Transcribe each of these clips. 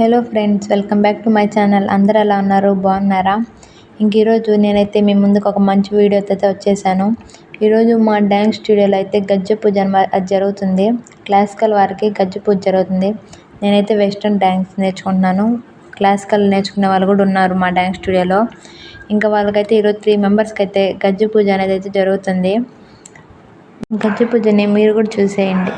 Hello friends welcome back to my channel. అందరు ఎలా ఉన్నారు? బాగున్నారా? ఇంక ఈరోజు నేనైతే మీ ముందుకు ఒక మంచి వీడియోతో అయితే వచ్చేసాను. ఈరోజు మా డ్యాన్స్ స్టూడియోలో అయితే గజ్జ పూజ అది జరుగుతుంది. క్లాసికల్ వారికి గజ్జ పూజ జరుగుతుంది. నేనైతే వెస్ట్రన్ డ్యాన్స్ నేర్చుకుంటున్నాను. క్లాసికల్ నేర్చుకునే వాళ్ళు కూడా ఉన్నారు మా డ్యాన్స్ స్టూడియోలో. ఇంకా వాళ్ళకైతే ఈరోజు త్రీ మెంబర్స్కి అయితే గజ్జ పూజ అనేది అయితే జరుగుతుంది. గజ్జ పూజని మీరు కూడా చూసేయండి.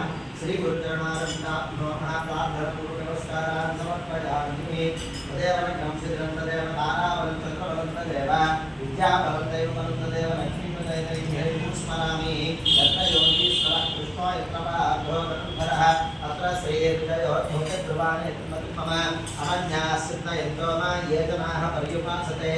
सर्वाणि अनन्यास्सिद्ध यन्तो न ये जनाः पर्युपासते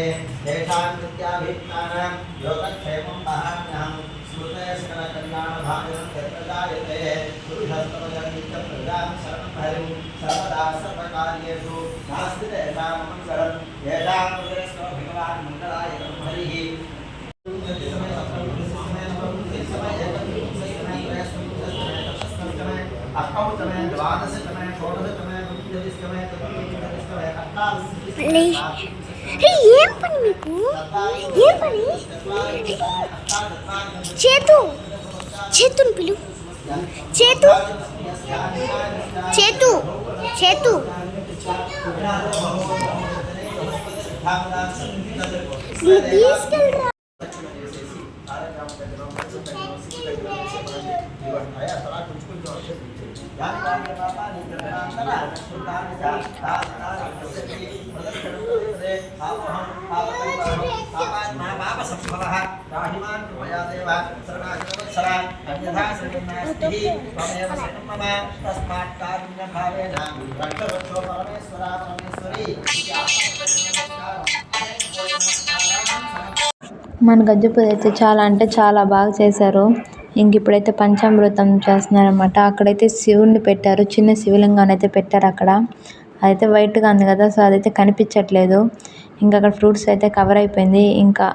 तेषां कृत्याभियुक्तानां योगक्षेमं वहाम्यहं स्मृतयस्करकल्याणभागं यत्प्रदायते। पुरुषस्तमदनित्यप्रदां शरणं हरिं सर्वदा सर्वकार्येषु नास्ति तेषां मङ्गलं येषां कृतस्नो भगवान् मङ्गलायकं हरिः अष्टौ तमे द्वादश तमे ఏం పని మీకు? ఏం పని? చేతు. చేతుని పిలు. చేతు. చేతు. చేతు. తీసుకెళ్ళరా? మన గజ్జె అయితే చాలా అంటే చాలా బాగా చేశారు. ఇంక ఇప్పుడైతే పంచామృతం చేస్తున్నారనమాట అక్కడైతే శివుణ్ణి పెట్టారు. చిన్న శివలింగాన్ని అయితే పెట్టారు అక్కడ. అదైతే వైట్గా ఉంది కదా సో అదైతే కనిపించట్లేదు. ఇంకా అక్కడ ఫ్రూట్స్ అయితే కవర్ అయిపోయింది. ఇంకా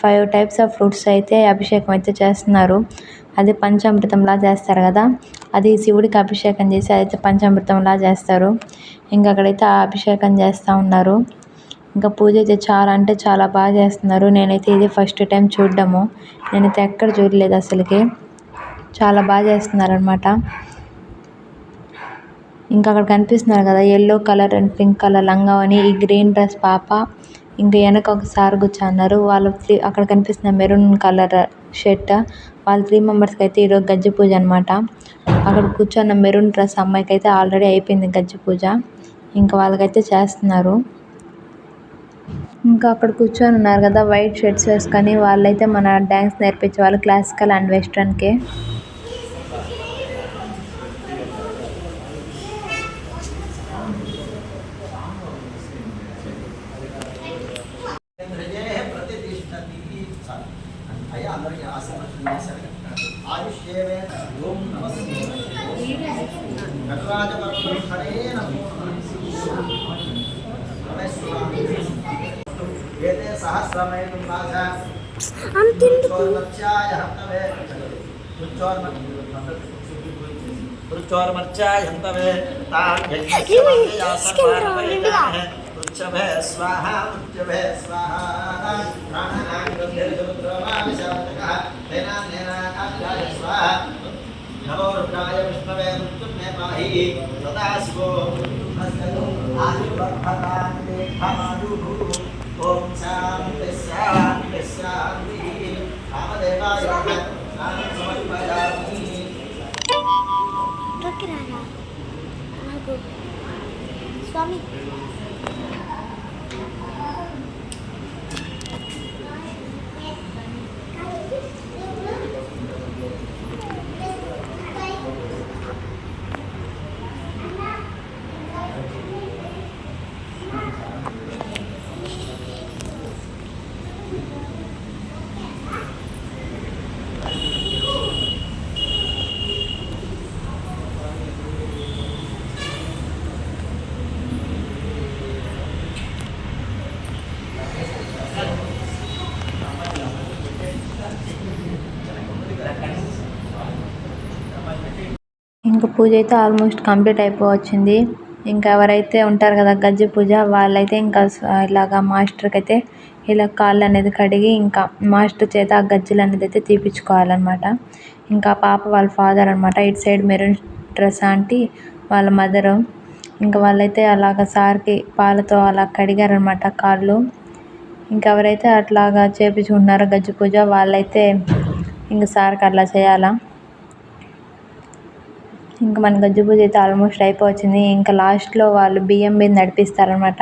ఫైవ్ టైప్స్ ఆఫ్ ఫ్రూట్స్ అయితే అభిషేకం అయితే చేస్తున్నారు. అది పంచామృతంలా చేస్తారు కదా. అది శివుడికి అభిషేకం చేసి అదైతే పంచామృతంలా చేస్తారు. ఇంకా అక్కడైతే ఆ అభిషేకం చేస్తూ ఉన్నారు. ఇంకా పూజ అయితే చాలా అంటే చాలా బాగా చేస్తున్నారు. నేనైతే ఇది ఫస్ట్ టైం చూడడము. నేనైతే ఎక్కడ చూడలేదు అసలుకి. చాలా బాగా చేస్తున్నారు అనమాట ఇంకా అక్కడ కనిపిస్తున్నారు కదా yellow colour and pink colour లంగావని ఈ గ్రీన్ డ్రెస్ పాప. ఇంకా వెనక ఒక సార్ కూర్చున్నారు వాళ్ళు త్రీ అక్కడ కనిపిస్తున్న మెరూన్ కలర్ షర్ట్ వాళ్ళ త్రీ మెంబర్స్కి అయితే ఈరోజు గజ్జి పూజ అనమాట అక్కడ కూర్చున్న మెరూన్ డ్రెస్ అమ్మాయికి అయితే ఆల్రెడీ అయిపోయింది గజ్జి పూజ. ఇంకా వాళ్ళకైతే చేస్తున్నారు. ఇంకా అక్కడ కూర్చొని ఉన్నారు కదా వైట్ షర్ట్స్ వేసుకొని వాళ్ళైతే మన డ్యాన్స్ నేర్పించే వాళ్ళు క్లాసికల్ అండ్ వెస్ట్రన్కే నటరాజ పరమేశ్వరే నమో ఏతే సహస్రమేతం రాజ అంతెందుకు చోర్మర్చాయ హంతవే వృచ్చోర్మర్చాయ హంతవే తాం యజ్ఞస్య తీసుకెళ్ళరా, వృచ్చభే స్వాహ వృచ్చభే స్వాహ ప్రాణానాం గంధర్వరుద్రమావిశాతకః తేనాన్నేనాకాశాయ స్వాహ नमो रुद्राय विष्णवे रुद्रं मे पाहि सदा शिवो नमस्तु आयुर्वर्धकान्ते भवादुः ॐ शान्ति शान्ति शान्तिः कामदेवाय नाम समर्पयामि स्वामी ఇంకా పూజ అయితే ఆల్మోస్ట్ కంప్లీట్ అయిపోవచ్చింది. ఇంకా ఎవరైతే ఉంటారు కదా గజ్జి పూజ వాళ్ళైతే ఇంకా ఇలాగా మాస్టర్కి అయితే ఇలా కాళ్ళు అనేది కడిగి ఇంకా మాస్టర్ చేత ఆ గజ్జలు అనేది అయితే తీపిచ్చుకోవాలన్నమాట. ఇంకా పాప వాళ్ళ ఫాదర్ అనమాట ఇటు సైడ్ మెరూన్ డ్రెస్ ఆంటీ వాళ్ళ మదరు. ఇంకా వాళ్ళైతే అలాగ సార్కి పాలతో అలా కడిగారనమాట కాళ్ళు. ఇంకా ఎవరైతే అట్లాగా చేపించుకుంటున్నారో గజ్జి పూజ వాళ్ళైతే ఇంక సార్కి అట్లా చేయాలా. ఇంకా మన గజ్జి పూజ అయితే ఆల్మోస్ట్ అయిపోవచ్చింది. ఇంకా లాస్ట్లో వాళ్ళు బియ్యం మీద నడిపిస్తారనమాట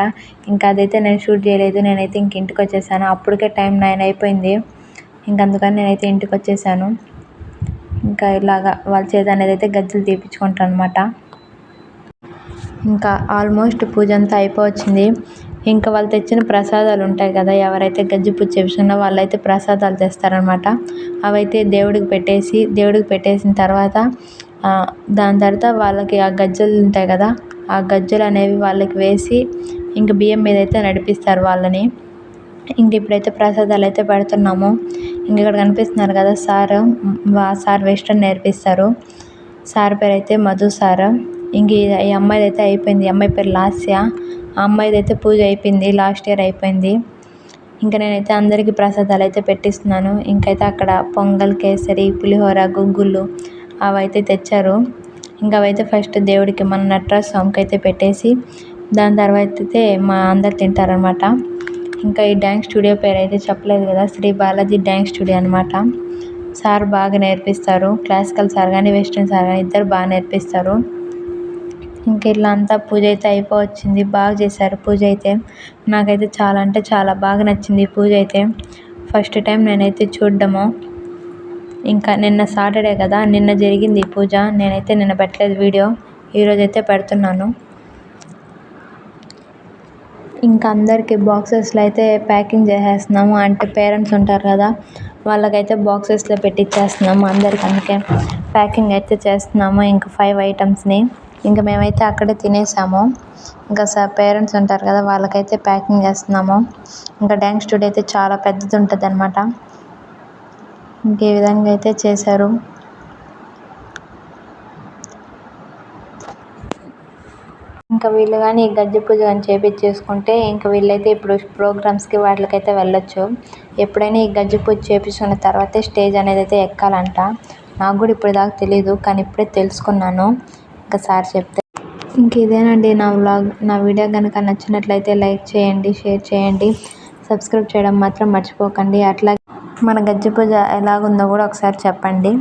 ఇంకా అదైతే నేను షూట్ చేయలేదు. నేనైతే ఇంక ఇంటికి వచ్చేసాను. అప్పటికే టైం నైన్ అయిపోయింది. ఇంక అందుకని నేనైతే ఇంటికి వచ్చేసాను. ఇంకా ఇలాగా వాళ్ళ చేత అనేది అయితే గజ్జలు తీపించుకుంటాను అనమాట ఇంకా ఆల్మోస్ట్ పూజ అంతా అయిపోవచ్చింది. ఇంకా వాళ్ళు తెచ్చిన ప్రసాదాలు ఉంటాయి కదా ఎవరైతే గజ్జి పూజ చేపించుకున్నా వాళ్ళైతే ప్రసాదాలు తెస్తారనమాట అవైతే దేవుడికి పెట్టేసి దేవుడికి పెట్టేసిన తర్వాత దాని తర్వాత వాళ్ళకి ఆ గజ్జలు ఉంటాయి కదా ఆ గజ్జలు అనేవి వాళ్ళకి వేసి ఇంక బియ్యం మీద అయితే నడిపిస్తారు వాళ్ళని. ఇంక ఇప్పుడైతే ప్రసాదాలు అయితే పెడుతున్నాము. ఇంక ఇక్కడ కనిపిస్తున్నారు కదా సార్ సార్ వెస్ట్రన్ నేర్పిస్తారు. సార్ పేరు అయితే మధు సార్. ఇంక ఈ- ఈ అమ్మాయిది అయితే అయిపోయింది. ఈ అమ్మాయి పేరు లాస్య. ఆ అమ్మాయిది అయితే పూజ అయిపోయింది లాస్ట్ ఇయర్ అయిపోయింది. ఇంకా నేనైతే అందరికీ ప్రసాదాలు అయితే పెట్టిస్తున్నాను. ఇంకైతే అక్కడ పొంగల్ కేసరి పులిహోర గుగ్గులు అవైతే తెచ్చారు. ఇంకా అవైతే ఫస్ట్ దేవుడికి మన నటరాజ్ స్వామికి అయితే పెట్టేసి దాని తర్వాత అయితే మా అందరు తింటారనమాట ఇంకా ఈ డ్యాన్స్ స్టూడియో పేరు అయితే చెప్పలేదు కదా శ్రీ బాలాజీ డ్యాన్స్ స్టూడియో అనమాట సార్ బాగా నేర్పిస్తారు. క్లాసికల్ సార్ కానీ వెస్ట్రన్ సార్ కానీ ఇద్దరు బాగా నేర్పిస్తారు. ఇంకా ఇట్లా అంతా పూజ అయితే అయిపోవచ్చింది. బాగా చేశారు పూజ అయితే. నాకైతే చాలా అంటే చాలా బాగా నచ్చింది పూజ అయితే. ఫస్ట్ టైం నేనైతే చూడడము. ఇంకా నిన్న సాటర్డే కదా నిన్న జరిగింది పూజ. నేనైతే నిన్న పెట్టలేదు వీడియో. ఈరోజు అయితే పెడుతున్నాను. ఇంకా అందరికీ బాక్సెస్లో అయితే ప్యాకింగ్ చేసేస్తున్నాము. అంటే పేరెంట్స్ ఉంటారు కదా వాళ్ళకైతే బాక్సెస్లో పెట్టిచ్చేస్తున్నాము అందరికి. అందుకే ప్యాకింగ్ అయితే చేస్తున్నాము ఇంకా ఫైవ్ ఐటమ్స్ని ఇంకా మేమైతే అక్కడే తినేసాము. ఇంకా సార్ పేరెంట్స్ ఉంటారు కదా వాళ్ళకైతే ప్యాకింగ్ చేస్తున్నాము. ఇంకా డ్యాన్స్ స్టూడియో అయితే చాలా పెద్దది ఉంటుంది అనమాట ఇంకే విధంగా అయితే చేశారు. ఇంకా వీళ్ళు కానీ ఈ గజ్జి పూజ కానీ చేపించేసుకుంటే ఇంకా వీళ్ళైతే ఇప్పుడు ప్రోగ్రామ్స్కి వాటికైతే వెళ్ళొచ్చు. ఎప్పుడైనా ఈ గజ్జి పూజ చేపించుకున్న తర్వాతే స్టేజ్ అనేది అయితే ఎక్కాలంట. నాకు కూడా ఇప్పుడు దాకా తెలియదు కానీ ఇప్పుడే తెలుసుకున్నాను. ఇంకా సార్ చెప్తే ఇంక ఇదేనండి నా వ్లాగ్. నా వీడియో కనుక నచ్చినట్లయితే లైక్ చేయండి షేర్ చేయండి. సబ్స్క్రైబ్ చేయడం మాత్రం మర్చిపోకండి. అట్లా మన గజ్జిపూజ ఎలాగుందో కూడా ఒకసారి చెప్పండి.